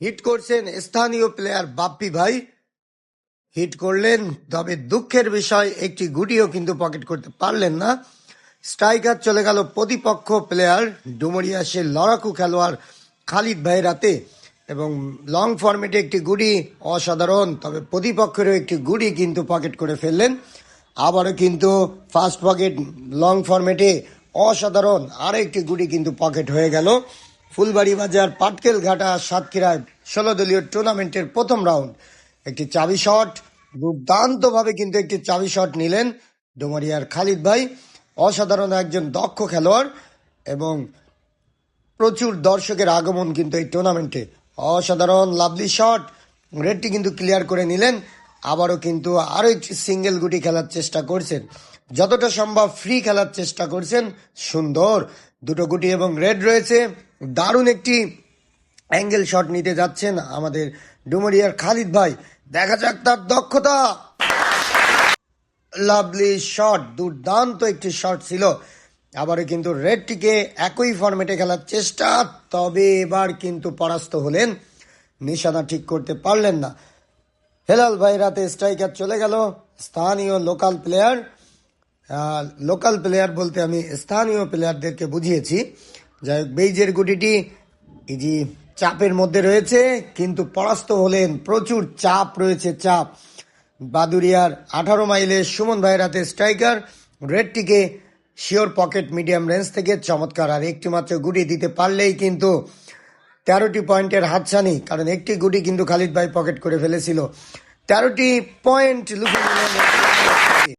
Hit করছেন স্থানীয় player Bappi ভাই। হিট করলেন, তবে দুঃখের বিষয়, একটি গুটিও কিন্তু পকেট করতে পারলেন না। স্ট্রাইকার চলে গেল প্রতিপক্ষ প্লেয়ার, ডুমরিয়া সে লড়াকু খেলোয়াড় খালিদ ভাইয়ের রাতে এবং লং ফরম্যাটে একটি গুডি অসাধারণ, তবে প্রতিপক্ষেরও একটি গুডি কিন্তু পকেট করে ফেললেন। আবারও কিন্তু ফার্স্ট পকেট, লং ফরম্যাটে অসাধারণ আরও একটি গুডি কিন্তু পকেট হয়ে গেল। ফুলবাড়ি বাজার পাটকেল ঘাটা সাতক্ষীরায় ষোলো দলীয় টুর্নামেন্টের প্রথম রাউন্ড একটি চাবি শট দুর্দান্তভাবে কিন্তু একটি চাবি শট নিলেন ডুমারিয়ার খালিদ ভাই। অসাধারণ একজন দক্ষ খেলোয়াড় এবং প্রচুর দর্শকের আগমন কিন্তু এই টুর্নামেন্টে অসাধারণ লাভলি শট রেডটি কিন্তু ক্লিয়ার করে নিলেন। আবারও কিন্তু আরও একটি সিঙ্গেল গুটি খেলার চেষ্টা করছেন। যতটা সম্ভব ফ্রি খেলার চেষ্টা করছেন। সুন্দর, দুটো গুটি এবং রেড রয়েছে। দারুণ একটি অ্যাঙ্গেল শট নিতে যাচ্ছেন আমাদের ডুমরিয়ার খালিদ ভাই। দেখা যাক তার দক্ষতা। লাভলি শট দুর্দান্ত একটি শট ছিল। আবারও কিন্তু রেডটিকে একই ফরম্যাটে খেলার চেষ্টা, তবে এবার কিন্তু পরাস্ত হলেন। নিশানা ঠিক করতে পারলেন না। হেলাল ভাই রাতে স্ট্রাইকার চলে গেল, স্থানীয় লোকাল প্লেয়ার লোকাল প্লেয়ার বলতে আমি স্থানীয় প্লেয়ারদেরকে বুঝিয়েছি। যাই হোক, বেইজের গুটিটি ইজি চাপের মধ্যে রয়েছে, কিন্তু পরাস্ত হলেন, প্রচুর চাপ রয়েছে, চাপ। বাদুরিয়ার আঠারো মাইলের সুমন ভাইয়ের হাতে স্ট্রাইকার, রেডটিকে শিওর পকেট মিডিয়াম রেঞ্জ থেকে চমৎকার, আর একটি মাত্র গুটি দিতে পারলেই কিন্তু তেরোটি পয়েন্টের হাতছানি, কারণ একটি গুটি কিন্তু খালিদ ভাই পকেট করে ফেলেছিল। তেরোটি পয়েন্ট লুকিয়ে